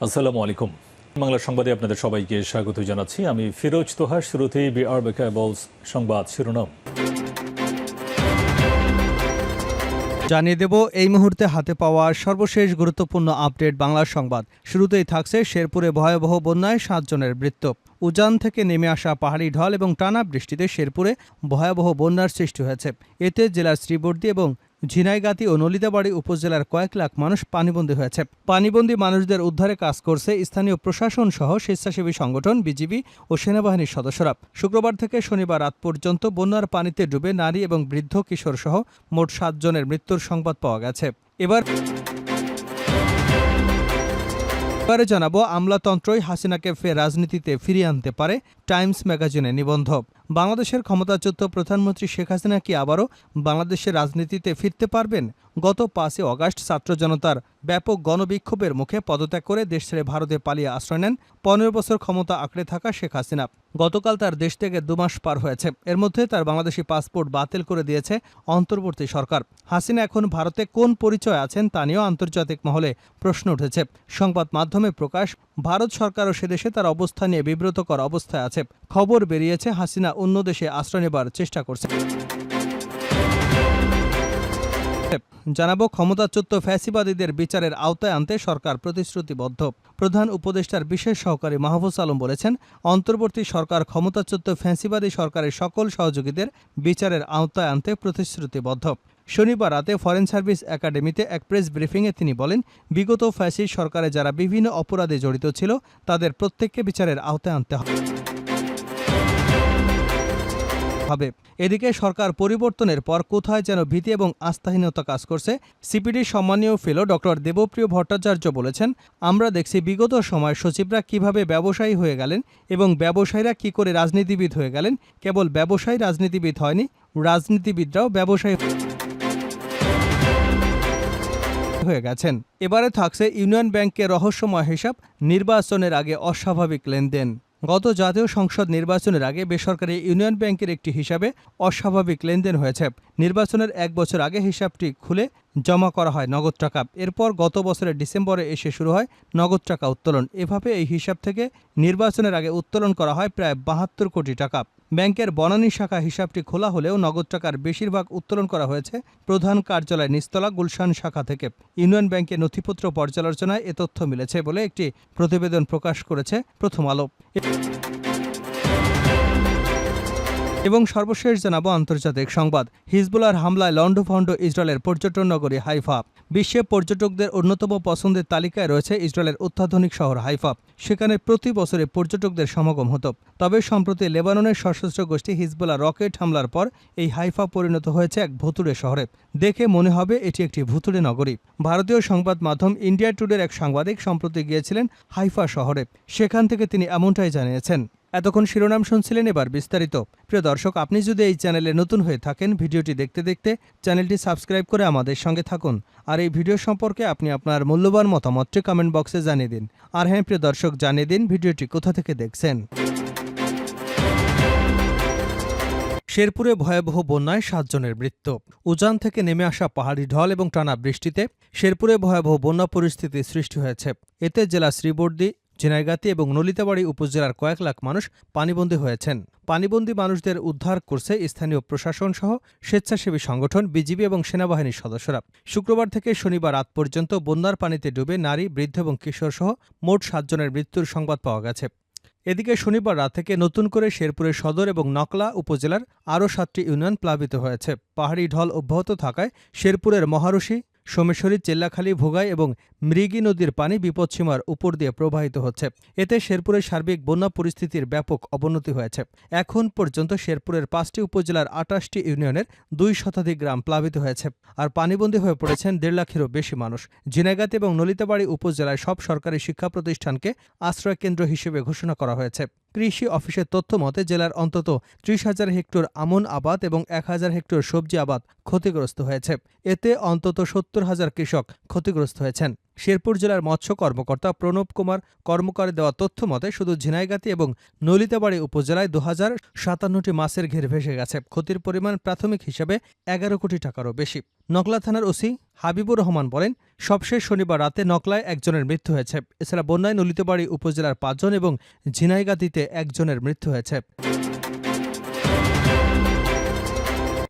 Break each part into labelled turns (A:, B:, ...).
A: আসসালামু আলাইকুম। বাংলা সংবাদে আপনাদের সবাইকে স্বাগত জানাচ্ছি। আমি ফিরোজ তোহা শুরুতেই বিআর বেকাবলস সংবাদ শিরোনাম।
B: জানিয়ে দেব, এই মুহূর্তে হাতে পাওয়া সর্বশেষ গুরুত্বপূর্ণ আপডেট বাংলা সংবাদ। শুরুতেই থাকছে শেরপুরে ভয়াবহ বন্যায় সাতজনের মৃত্যু। উজান থেকে নেমে আসা পাহাড়ি ঢল এবং টানা বৃষ্টিতে শেরপুরে ভয়াবহ বন্যার সৃষ্টি হয়েছে। এতে জেলার শ্রীবর্দী এবং ঝিনাইগাতি ও নলিতাবাড়ি উপজেলার কয়েক লাখ মানুষ পানিবন্দী হয়েছে। পানিবন্দী মানুষদের উদ্ধারে কাজ করছে স্থানীয় প্রশাসন সহ স্বেচ্ছাসেবী সংগঠন, বিজিবি ও সেনাবাহিনীর সদস্যরা। শুক্রবার থেকে শনিবার রাত পর্যন্ত বন্যার পানিতে ডুবে নারী এবং বৃদ্ধ কিশোর সহ মোট সাতজনের মৃত্যুর সংবাদ পাওয়া গেছে। এবার এবারে জানাব আমলাতন্ত্রই হাসিনাকে ফের রাজনীতিতে ফিরিয়ে আনতে পারে টাইমস ম্যাগাজিনে নিবন্ধ। বাংলাদেশের ক্ষমতাচ্যুত প্রধানমন্ত্রী শেখ হাসিনা কি আবারও বাংলাদেশের রাজনীতিতে ফিরতে পারবেন? গত পাঁচই অগাস্ট ছাত্র জনতার ব্যাপক গণবিক্ষোভের মুখে পদত্যাগ করে দেশ ছেড়ে ভারতে পালিয়ে আশ্রয় নেন পনেরো বছর ক্ষমতা আঁকড়ে থাকা শেখ হাসিনা। গতকাল তার দেশ থেকে দুমাস পার হয়েছে। এর মধ্যে তার বাংলাদেশি পাসপোর্ট বাতিল করে দিয়েছে অন্তর্বর্তী সরকার। হাসিনা এখন ভারতে কোন পরিচয় আছেন তা নিয়েও আন্তর্জাতিক মহলে প্রশ্ন উঠেছে। সংবাদ মাধ্যমে প্রকাশ, ভারত সরকারও সেদেশে তার অবস্থা নিয়ে বিব্রতকর অবস্থায় আছে। খবর বেরিয়েছে হাসিনা অন্য দেশে আশ্রয় নেবার চেষ্টা করছে। জানাব, ক্ষমতাচ্যুত ফ্যাসিবাদীদের বিচারের আওতায় আনতে সরকার প্রতিশ্রুতিবদ্ধ। প্রধান উপদেষ্টার বিশেষ সহকারী মাহফুজ আলম বলেছেন, অন্তর্বর্তী সরকার ক্ষমতাচ্যুত ফ্যাসিবাদী সরকারের সকল সহযোগীদের বিচারের আওতায় আনতে প্রতিশ্রুতিবদ্ধ। শনিবার রাতে ফরেন সার্ভিস একাডেমিতে এক প্রেস ব্রিফিংয়ে তিনি বলেন, বিগত ফ্যাসিস্ট সরকারে যারা বিভিন্ন অপরাধে জড়িত ছিল, তাদের প্রত্যেককে বিচারের আওতায় আনতে হবে। হবে। এদিকে সরকার পরিবর্তনের পর কোথায় যেন ভীতি এবং আস্থাহীনতা কাজ করছে সিপিডির সম্মানীয় ফেলো ডক্টর দেবপ্রিয় ভট্টাচার্য বলেছেন, আমরা দেখছি বিগত সময় সচিবরা কীভাবে ব্যবসায়ী হয়ে গেলেন এবং ব্যবসায়ীরা কি করে রাজনীতিবিদ হয়ে গেলেন। কেবল ব্যবসায়ী রাজনীতিবিদ হয়নি, রাজনীতিবিদরাও ব্যবসায়ী হয়ে গেছেন। এবারে থাকছে ইউনিয়ন ব্যাংকের রহস্যময় হিসাব, নির্বাচনের আগে অস্বাভাবিক লেনদেন। গত জাতীয় সংসদ নির্বাচনের আগে বেসরকারি ইউনিয়ন ব্যাংকের একটি হিসাবে অস্বাভাবিক লেনদেন হয়েছে। নির্বাচনের এক বছর আগে হিসাবটি খুলে জমা করা হয় নগদ টাকা। এরপর গত বছরের ডিসেম্বরে এসে শুরু হয় নগদ টাকা উত্তোলন। এভাবে এই হিসাব থেকে নির্বাচনের আগে উত্তোলন করা হয় প্রায় বাহাত্তর কোটি টাকা। ব্যাংকের বনানী শাখা হিসাবটি খোলা হলেও নগদ টাকার বেশিরভাগ উত্তোলন করা হয়েছে প্রধান কার্যালয় নিস্তলা গুলশান শাখা থেকে। ইউনিয়ন ব্যাংকের নথিপত্র পর্যালোচনায় এ তথ্য মিলেছে বলে একটি প্রতিবেদন প্রকাশ করেছে প্রথম আলো। এবং সর্বশেষ জানাব আন্তর্জাতিক সংবাদ। হিজবুলার হামলায় লন্ডভন্ড ইসরায়েলের পর্যটন নগরী হাইফা। বিশ্বে পর্যটকদের অন্যতম পছন্দের তালিকায় রয়েছে ইসরায়েলের অত্যাধুনিক শহর হাইফা। সেখানে প্রতি বছরে পর্যটকদের সমাগম হতো। তবে সম্প্রতি লেবাননের সশস্ত্র গোষ্ঠী হিজবুলা রকেট হামলার পর এই হাইফা পরিণত হয়েছে এক ভুতুড়ে শহরে। দেখে মনে হবে এটি একটি ভুতুড়ে নগরী। ভারতীয় সংবাদ মাধ্যম ইন্ডিয়া টুডের এক সাংবাদিক সম্প্রতি গিয়েছিলেন হাইফা শহরে। সেখান থেকে তিনি এমনটাই জানিয়েছেন। এতক্ষণ শিরোনাম শুনছিলেন এবার বিস্তারিত। প্রিয় দর্শক, আপনি যদি এই চ্যানেলে নতুন হয়ে থাকেন, ভিডিওটি দেখতে দেখতে চ্যানেলটি সাবস্ক্রাইব করে আমাদের সঙ্গে থাকুন। আর এই ভিডিও সম্পর্কে আপনি আপনার মূল্যবান মতামতটি কমেন্ট বক্সে জানিয়ে দিন। আর হ্যাঁ প্রিয় দর্শক, জানিয়ে দিন ভিডিওটি কোথা থেকে দেখছেন। শেরপুরে ভয়াবহ বন্যায় সাতজনের মৃত্যু। উজান থেকে নেমে আসা পাহাড়ি ঢল এবং টানা বৃষ্টিতে শেরপুরে ভয়াবহ বন্যা পরিস্থিতি সৃষ্টি হয়েছে। এতে জেলা শ্রীবর্দী ঝিনাইগাতি এবং নলিতাবাড়ি উপজেলার কয়েক লাখ মানুষ পানিবন্দী হয়েছেন। পানিবন্দী মানুষদের উদ্ধার করছে স্থানীয় প্রশাসন সহ স্বেচ্ছাসেবী সংগঠন, বিজিবি এবং সেনাবাহিনীর সদস্যরা। শুক্রবার থেকে শনিবার রাত পর্যন্ত বন্যার পানিতে ডুবে নারী, বৃদ্ধ এবং কিশোর সহ মোট সাতজনের মৃত্যুর সংবাদ পাওয়া গেছে। এদিকে শনিবার রাত থেকে নতুন করে শেরপুরের সদর এবং নকলা উপজেলার আরও সাতটি ইউনিয়ন প্লাবিত হয়েছে। পাহাড়ি ঢল অব্যাহত থাকায় শেরপুরের মহারশী সোমেশ্বরী, চেল্লাখালী, ভোগাই এবং মৃগী নদীর পানি বিপদসীমার উপর দিয়ে প্রবাহিত হচ্ছে। এতে শেরপুরের সার্বিক বন্যা পরিস্থিতির ব্যাপক অবনতি হয়েছে। এখন পর্যন্ত শেরপুরের পাঁচটি উপজেলার আটাশটি ইউনিয়নের দুই শতাধিক গ্রাম প্লাবিত হয়েছে। আর পানিবন্দী হয়ে পড়েছেন দেড় লাখেরও বেশি মানুষ। ঝিনাইগাতি এবং নলিতাবাড়ি উপজেলায় সব সরকারি শিক্ষা প্রতিষ্ঠানকে আশ্রয় কেন্দ্র হিসেবে ঘোষণা করা হয়েছে। কৃষি অফিসের তথ্য মতে, জেলার অন্তত ত্রিশ হাজার হেক্টর আমন আবাদ এবং এক হাজার হেক্টর সবজি আবাদ ক্ষতিগ্রস্ত হয়েছে। এতে অন্তত সত্তর হাজার কৃষক ক্ষতিগ্রস্ত হয়েছেন। শেরপুর জেলার মৎস্য কর্মকর্তা প্রণব কুমার কর্মকারের দেওয়া তথ্য মতে শুধু ঝিনাইগাতি এবং নলিতাবাড়ি উপজেলায় দু হাজার সাতান্নটি মাছের ঘের ভেসে গেছে। ক্ষতির পরিমাণ প্রাথমিক হিসেবে এগারো কোটি টাকারও বেশি। নকলা থানার ওসি হাবিবুর রহমান বলেন, সবশেষ শনিবার রাতে নকলায় একজনের মৃত্যু হয়েছে। এছাড়া বন্যায় নলিতাবাড়ি উপজেলার পাঁচজন এবং ঝিনাইগাতিতে একজনের মৃত্যু হয়েছে।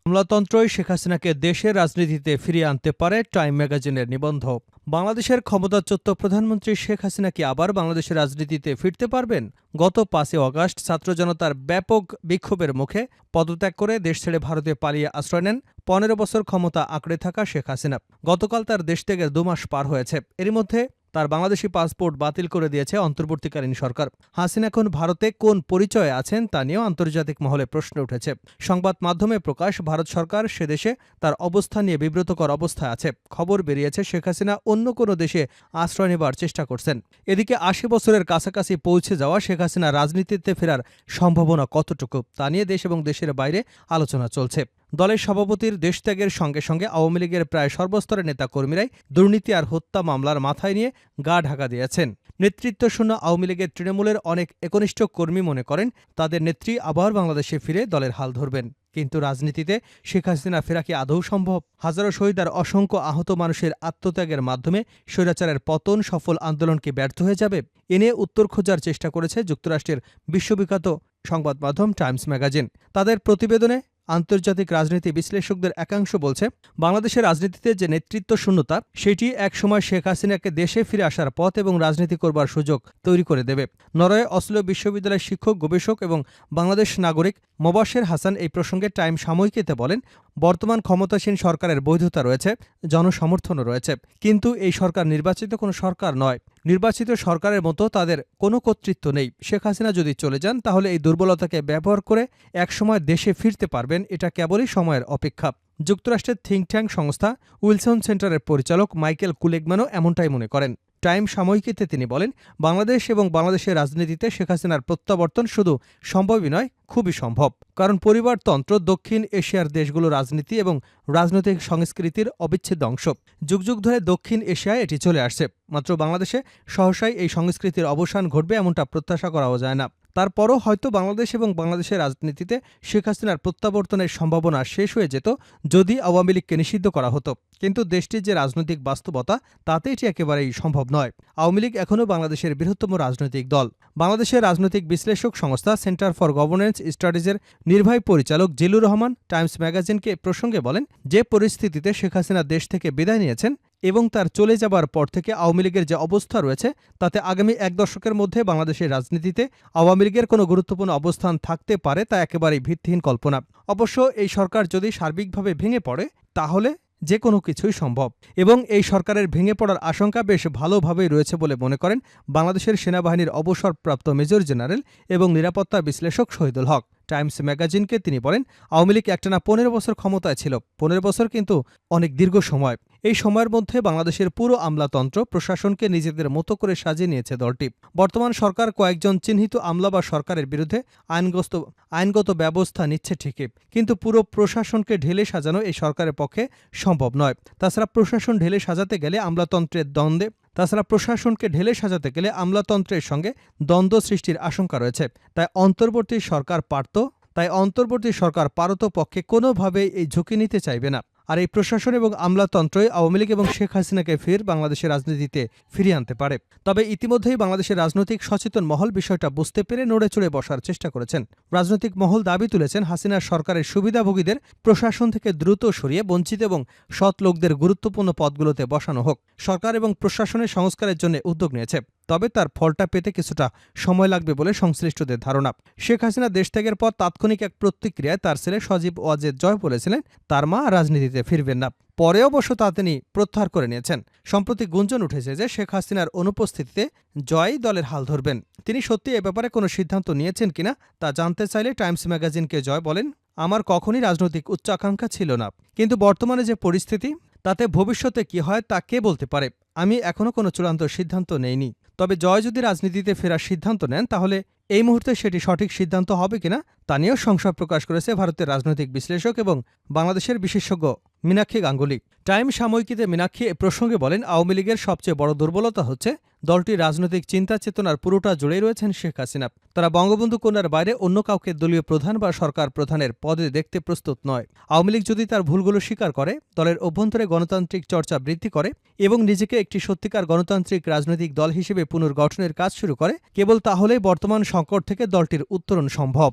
B: আমলাতন্ত্রই শেখ হাসিনাকে দেশের রাজনীতিতে ফিরিয়ে আনতে পারে টাইম ম্যাগাজিনের নিবন্ধ। বাংলাদেশের ক্ষমতাচ্যুত প্রধানমন্ত্রী শেখ হাসিনা কি আবার বাংলাদেশের রাজনীতিতে ফিরতে পারবেন? গত পাঁচই অগাস্ট ছাত্র জনতার ব্যাপক বিক্ষোভের মুখে পদত্যাগ করে দেশ ছেড়ে ভারতে পালিয়ে আশ্রয় নেন পনেরো বছর ক্ষমতা আঁকড়ে থাকা শেখ হাসিনা। গতকাল তার দেশ থেকে দুমাস পার হয়েছে। এরই মধ্যে তার বাংলাদেশি পাসপোর্ট বাতিল করে দিয়েছে অন্তর্বর্তীকালীন সরকার। হাসিনা এখন ভারতে কোন পরিচয়ে আছেন তা নিয়েও আন্তর্জাতিক মহলে প্রশ্ন উঠেছে। সংবাদ মাধ্যমে প্রকাশ, ভারত সরকার সে দেশে তার অবস্থান নিয়ে বিব্রতকর অবস্থায় আছে। খবর বেরিয়েছে, শেখ হাসিনা অন্য কোনো দেশে আশ্রয় নেবার চেষ্টা করছেন। এদিকে আশি বছরের কাছাকাছি পৌঁছে যাওয়া শেখ হাসিনা রাজনীতিতে ফেরার সম্ভাবনা কতটুকু তা নিয়ে দেশ এবং দেশের বাইরে আলোচনা চলছে। দলের সভাপতির দেশত্যাগের সঙ্গে সঙ্গে আওয়ামী লীগের প্রায় সর্বস্তরের নেতাকর্মীরাই দুর্নীতি আর হত্যা মামলার মাথায় নিয়ে গা ঢাকা দিয়েছেন। নেতৃত্বশূন্য আওয়ামী লীগের তৃণমূলের অনেক একনিষ্ঠ কর্মী মনে করেন, তাদের নেত্রী আবার বাংলাদেশে ফিরে দলের হাল ধরবেন। কিন্তু রাজনীতিতে শেখ হাসিনা ফেরা কি আদৌ সম্ভব? হাজারো শহীদ আর অসংখ্য আহত মানুষের আত্মত্যাগের মাধ্যমে স্বৈরাচারের পতন, সফল আন্দোলন কি ব্যর্থ হয়ে যাবে? এ নিয়ে উত্তর খোঁজার চেষ্টা করেছে যুক্তরাষ্ট্রের বিশ্ববিখ্যাত সংবাদ মাধ্যম টাইমস ম্যাগাজিন। তাদের প্রতিবেদনে আন্তর্জাতিক রাজনীতি বিশ্লেষকদের একাংশ বলছে, বাংলাদেশের রাজনীতিতে যে নেতৃত্ব শূন্যতা, সেটি একসময় শেখ হাসিনাকে দেশে ফিরে আসার পথ এবং রাজনীতি করবার সুযোগ তৈরি করে দেবে। নরওয়ে অসলো বিশ্ববিদ্যালয়ের শিক্ষক, গবেষক এবং বাংলাদেশ নাগরিক মোবাশের হাসান এই প্রসঙ্গে টাইম সাময়িকীতে বলেন বর্তমান ক্ষমতাসীন সরকারের বৈধতা রয়েছে, জনসমর্থনও রয়েছে। কিন্তু এই সরকার নির্বাচিত কোনো সরকার নয়। নির্বাচিত সরকারের মতো তাদের কোনো কর্তৃত্ব নেই। শেখ হাসিনা যদি চলে যান, তাহলে এই দুর্বলতাকে ব্যবহার করে একসময় দেশে ফিরতে পারবেন। এটা কেবলই সময়ের অপেক্ষা। যুক্তরাষ্ট্রের থিঙ্ক ট্যাঙ্ক সংস্থা উইলসন সেন্টারের পরিচালক মাইকেল কুলেগম্যানও এমনটাই মনে করেন। টাইম সাময়িকীতে তিনি বলেন, বাংলাদেশ এবং বাংলাদেশের রাজনীতিতে শেখ হাসিনার প্রত্যাবর্তন শুধু সম্ভবই নয়, খুবই সম্ভব। কারণ পরিবারতন্ত্র দক্ষিণ এশিয়ার দেশগুলো রাজনীতি এবং রাজনৈতিক সংস্কৃতির অবিচ্ছেদ্য অংশ। যুগ যুগ ধরে দক্ষিণ এশিয়ায় এটি চলে আসছে। মাত্র বাংলাদেশে সহসাই এই সংস্কৃতির অবসান ঘটবে এমনটা প্রত্যাশা করাও যায় না। তারপরও হয়তো বাংলাদেশ এবং বাংলাদেশের রাজনীতিতে শেখ হাসিনার প্রত্যাবর্তনের সম্ভাবনা শেষ হয়ে যেত যদি আওয়ামী লীগকে নিষিদ্ধ করা হতো। কিন্তু দেশটির যে রাজনৈতিক বাস্তবতা, তাতে এটি একেবারেই সম্ভব নয়। আওয়ামী লীগ এখনও বাংলাদেশের বৃহত্তম রাজনৈতিক দল। বাংলাদেশের রাজনৈতিক বিশ্লেষক সংস্থা সেন্টার ফর গভর্নেন্স স্টাডিজের নির্বাহী পরিচালক জিলুর রহমান টাইমস ম্যাগাজিনকে প্রসঙ্গে বলেন, যে পরিস্থিতিতে শেখ হাসিনা দেশ থেকে বিদায় নিয়েছেন এবং তার চলে যাবার পর থেকে আওয়ামী লীগের যে অবস্থা রয়েছে, তাতে আগামী এক দশকের মধ্যে বাংলাদেশের রাজনীতিতে আওয়ামী লীগের কোনো গুরুত্বপূর্ণ অবস্থান থাকতে পারে তা একেবারেই ভিত্তিহীন কল্পনা। অবশ্য এই সরকার যদি সার্বিকভাবে ভেঙে পড়ে, তাহলে যে কোনো কিছুই সম্ভব। এবং এই সরকারের ভেঙে পড়ার আশঙ্কা বেশ ভালোভাবেই রয়েছে বলে মনে করেন বাংলাদেশের সেনাবাহিনীর অবসরপ্রাপ্ত মেজর জেনারেল এবং নিরাপত্তা বিশ্লেষক শহীদুল হক। টাইমস ম্যাগাজিনকে তিনি বলেন, আওয়ামী লীগ একটানা পনেরো বছর ক্ষমতায় ছিল। পনেরো বছর কিন্তু অনেক দীর্ঘ সময়। এই সময়ের মধ্যে বাংলাদেশের পুরো আমলাতন্ত্র প্রশাসনকে নিজেদের মতো করে সাজিয়ে নিয়েছে দলটি। বর্তমান সরকার কয়েকজন চিহ্নিত আমলা বা সরকারের বিরুদ্ধে আইনগত আইনগত ব্যবস্থা নিচ্ছে ঠিকই, কিন্তু পুরো প্রশাসনকে ঢেলে সাজানো এই সরকারের পক্ষে সম্ভব নয়। তাছাড়া প্রশাসন ঢেলে সাজাতে গেলে আমলাতন্ত্রের দ্বন্দ্বে, তাছাড়া প্রশাসনকে ঢেলে সাজাতে গেলে আমলাতন্ত্রের সঙ্গে দ্বন্দ্ব সৃষ্টির আশঙ্কা রয়েছে। তাই অন্তর্বর্তী সরকার পারত, তাই অন্তর্বর্তী সরকার পারত পক্ষে কোনোভাবেই এই ঝুঁকি নিতে চাইবে না। আর এই প্রশাসন এবং আমলাতন্ত্রই আওয়ামী লীগ এবং শেখ হাসিনাকে ফের বাংলাদেশের রাজনীতিতে ফিরিয়ে আনতে পারে। তবে ইতিমধ্যেই বাংলাদেশের রাজনৈতিক সচেতন মহল বিষয়টা বুঝতে পেরে নড়ে চড়ে বসার চেষ্টা করেছেন। রাজনৈতিক মহল দাবি তুলেছেন, হাসিনার সরকারের সুবিধাভোগীদের প্রশাসন থেকে দ্রুত সরিয়ে বঞ্চিত এবং সৎ লোকদের গুরুত্বপূর্ণ পদগুলোতে বসানো হোক। সরকার এবং প্রশাসনের সংস্কারের জন্য উদ্যোগ নিয়েছে। তবে তার ফলটা পেতে কিছুটা সময় লাগবে বলে সংশ্লিষ্টদের ধারণা। শেখ হাসিনা দেশ ত্যাগের পর তাৎক্ষণিক এক প্রতিক্রিয়ায় তার ছেলে সজীব ওয়াজেদ জয় বলেছিলেন, তার মা রাজনীতিতে ফিরবেন না। পরে অবশ্য তা তিনি প্রত্যাহার করে নিয়েছেন। সম্প্রতি গুঞ্জন উঠেছে যে শেখ হাসিনার অনুপস্থিতিতে জয় দলের হাল ধরবেন। তিনি সত্যি এ ব্যাপারে কোনো সিদ্ধান্ত নিয়েছেন কিনা তা জানতে চাইলে টাইমস ম্যাগাজিনকে জয় বলেন, আমার কখনই রাজনৈতিক উচ্চাকাঙ্ক্ষা ছিল না। কিন্তু বর্তমানে যে পরিস্থিতি, তাতে ভবিষ্যতে কি হয় তা কে বলতে পারে? আমি এখনও কোনো চূড়ান্ত সিদ্ধান্ত নেইনি। তবে জয় যদি রাজনীতিতে ফেরার সিদ্ধান্ত নেন, তাহলে এই মুহূর্তে সেটি সঠিক সিদ্ধান্ত হবে কিনা তা নিয়েও সংশয় প্রকাশ করেছে ভারতের রাজনৈতিক বিশ্লেষক এবং বাংলাদেশের বিশেষজ্ঞ মীনাক্ষী গাঙ্গুলি। টাইম সাময়িকীতে মীনাক্ষী এ প্রসঙ্গে বলেন, আওয়ামী লীগের সবচেয়ে বড় দুর্বলতা হচ্ছে দলটির রাজনৈতিক চিন্তা চেতনার পুরোটা জুড়েই রয়েছেন শেখ হাসিনা। তারা বঙ্গবন্ধু কন্যার বাইরে অন্য কাউকে দলীয় প্রধান বা সরকার প্রধানের পদে দেখতে প্রস্তুত নয়। আওয়ামী লীগ যদি তার ভুলগুলো স্বীকার করে, দলের অভ্যন্তরে গণতান্ত্রিক চর্চা বৃদ্ধি করে এবং নিজেকে একটি সত্যিকার গণতান্ত্রিক রাজনৈতিক দল হিসেবে পুনর্গঠনের কাজ শুরু করে, কেবল তাহলেই বর্তমান সংকট থেকে দলটির উত্তরণ সম্ভব।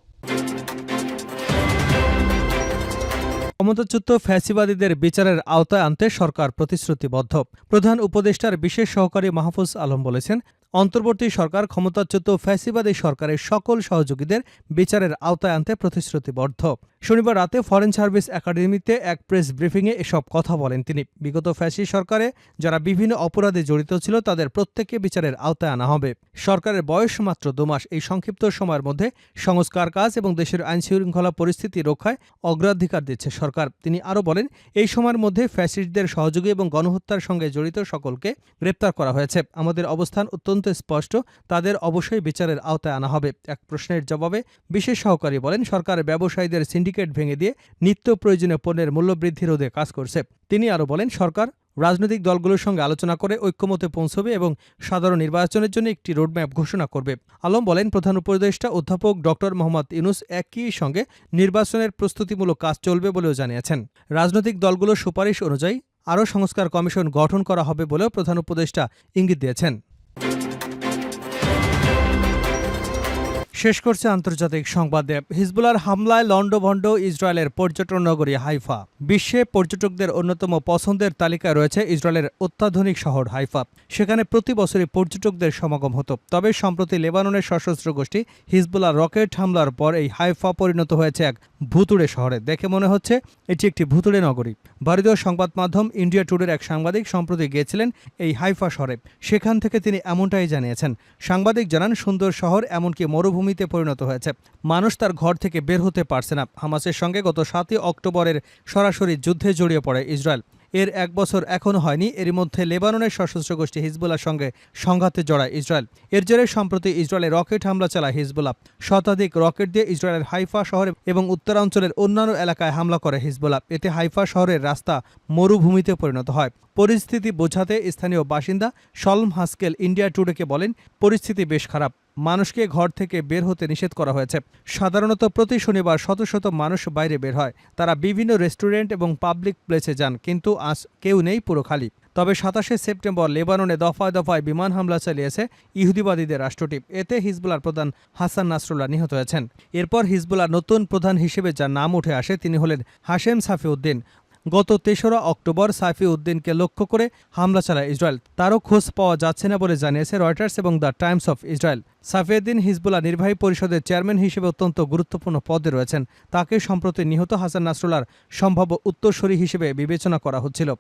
B: ক্ষমতাচ্যুত ফ্যাসিবাদীদের বিচারের আওতায় আনতে সরকার প্রতিশ্রুতিবদ্ধ। প্রধান উপদেষ্টার বিশেষ সহকারী মাহফুজ আলম বলেছেন অন্তর্বর্তী সরকার ক্ষমতাচ্যুত ফ্যাসিবাদী সরকারের সকল সহযোগীদের বিচারের আওতায় আনতে প্রতিশ্রুতিবদ্ধ। শনিবার রাতে ফরেন সার্ভিস একাডেমিতে এক প্রেস ব্রিফিংয়ে এসব কথা বলেন তিনি। বিগত ফ্যাসি সরকারে যারা বিভিন্ন অপরাধে জড়িত ছিল, তাদের প্রত্যেককে বিচারের আওতায় আনা হবে। সরকারের বয়স মাত্র দুমাস এই সংক্ষিপ্ত সময়ের মধ্যে সংস্কার কাজ এবং দেশের আইনশৃঙ্খলা পরিস্থিতি রক্ষায় অগ্রাধিকার দিচ্ছে সরকার। তিনি আরও বলেন, এই সময়ের মধ্যে ফ্যাসিস্টদের সহযোগী এবং গণহত্যার সঙ্গে জড়িত সকলকে গ্রেপ্তার করা হয়েছে। আমাদের অবস্থান অত্যন্ত স্পষ্ট, তাদের অবশ্যই বিচারের আওতায় আনা হবে। এক প্রশ্নের জবাবে বিশেষ সহকারী বলেন, সরকার ব্যবসায়ীদের সিন্ডিকেট ভেঙে দিয়ে নিত্য প্রয়োজনীয় পণ্যের মূল্যবৃদ্ধি রোধে কাজ করছে। তিনি আরও বলেন, সরকার রাজনৈতিক দলগুলোর সঙ্গে আলোচনা করে ঐক্যমতে পৌঁছবে এবং সাধারণ নির্বাচনের জন্য একটি রোডম্যাপ ঘোষণা করবে। আলম বলেন, প্রধান উপদেষ্টা অধ্যাপক ড. মোহাম্মদ ইউনুস একই সঙ্গে নির্বাচনের প্রস্তুতিমূলক কাজ চলবে বলেও জানিয়েছেন। রাজনৈতিক দলগুলোর সুপারিশ অনুযায়ী আরও সংস্কার কমিশন গঠন করা হবে বলেও প্রধান উপদেষ্টা ইঙ্গিত দিয়েছেন। শেষ করছে আন্তর্জাতিক সংবাদে। হিজবুলার হামলায় লন্ডভন্ড ইসরায়েলের পর্যটন নগরী হাইফা। বিশ্বে পর্যটকদের অন্যতম পছন্দের তালিকায় রয়েছে ইসরায়েলের অত্যাধুনিক শহর হাইফা। সেখানে প্রতি বছরই পর্যটকদের সমাগম হতো। তবে সম্প্রতি লেবাননের সশস্ত্র গোষ্ঠী হিজবুলার রকেট হামলার পর এই হাইফা পরিণত হয়েছে এক ভুতুড়ে শহরে। দেখে মনে হচ্ছে এটি একটি ভুতুড়ে নগরী। ভারতীয় সংবাদ মাধ্যম ইন্ডিয়া টুডের এক সাংবাদিক সম্প্রতি গিয়েছিলেন এই হাইফা শহরে। সেখান থেকে তিনি এমনটাই জানিয়েছেন। সাংবাদিক জানান, সুন্দর শহর এমনকি মরুভূমিতে পরিণত হয়েছে। মানুষ তার ঘর থেকে বের হতে পারছে না। হামাসের সঙ্গে গত সাতই অক্টোবরের সরাসরি যুদ্ধে জড়িয়ে পড়ে ইসরায়েল। এর এক বছর এখনও হয়নি। এর মধ্যে লেবাননের সশস্ত্র গোষ্ঠী হিজবুল্লার সঙ্গে সংঘাতে জড়ায় ইসরায়েল। এর জেরে সম্প্রতি ইসরায়েলে রকেট হামলা চালায় হিজবুল্লাহ। শতাধিক রকেট দিয়ে ইসরায়েলের হাইফা শহরে এবং উত্তরাঞ্চলের অন্যান্য এলাকায় হামলা করে হিজবুল্লাহ। এতে হাইফা শহরের রাস্তা মরুভূমিতে পরিণত হয়। পরিস্থিতি বোঝাতে স্থানীয় বাসিন্দা সলম হাস্কেল ইন্ডিয়া টুডেকে বলেন, পরিস্থিতি বেশ খারাপ। মানুষকে ঘর থেকে বের হতে নিষেধ করা হয়েছে। সাধারণত প্রতি শনিবার শত শত মানুষ বাইরে বের হয়। তারা বিভিন্ন রেস্টুরেন্ট এবং পাবলিক প্লেসে যান, কিন্তু আজ কেউ নেই পুরো খালি তবে সাতাশে সেপ্টেম্বর লেবাননে দফায় দফায় বিমান হামলা চালিয়েছে ইহুদিবাদীদের রাষ্ট্রটি। এতে হিজবুলার প্রধান হাসান নাসরুল্লাহ নিহত হয়েছেন। এরপর হিজবুলার নতুন প্রধান হিসেবে যার নাম উঠে আসে তিনি হলেন হাশেম সাফিউদ্দিন। গত তেসরা অক্টোবর সাইফি উদ্দিনকে লক্ষ্য করে হামলা চালায় ইসরায়েল। তারও খোঁজ পাওয়া যাচ্ছে না বলে জানিয়েছে রয়টার্স এবং the Times of Israel. Safieddine Hezbollah নির্বাহী পরিষদের চেয়ারম্যান হিসেবে অত্যন্ত গুরুত্বপূর্ণ পদে রয়েছেন। তাকে সম্প্রতি নিহত হাসান নাসরুল্লার সম্ভাব্য উত্তরসূরি হিসেবে বিবেচনা করা হচ্ছিল।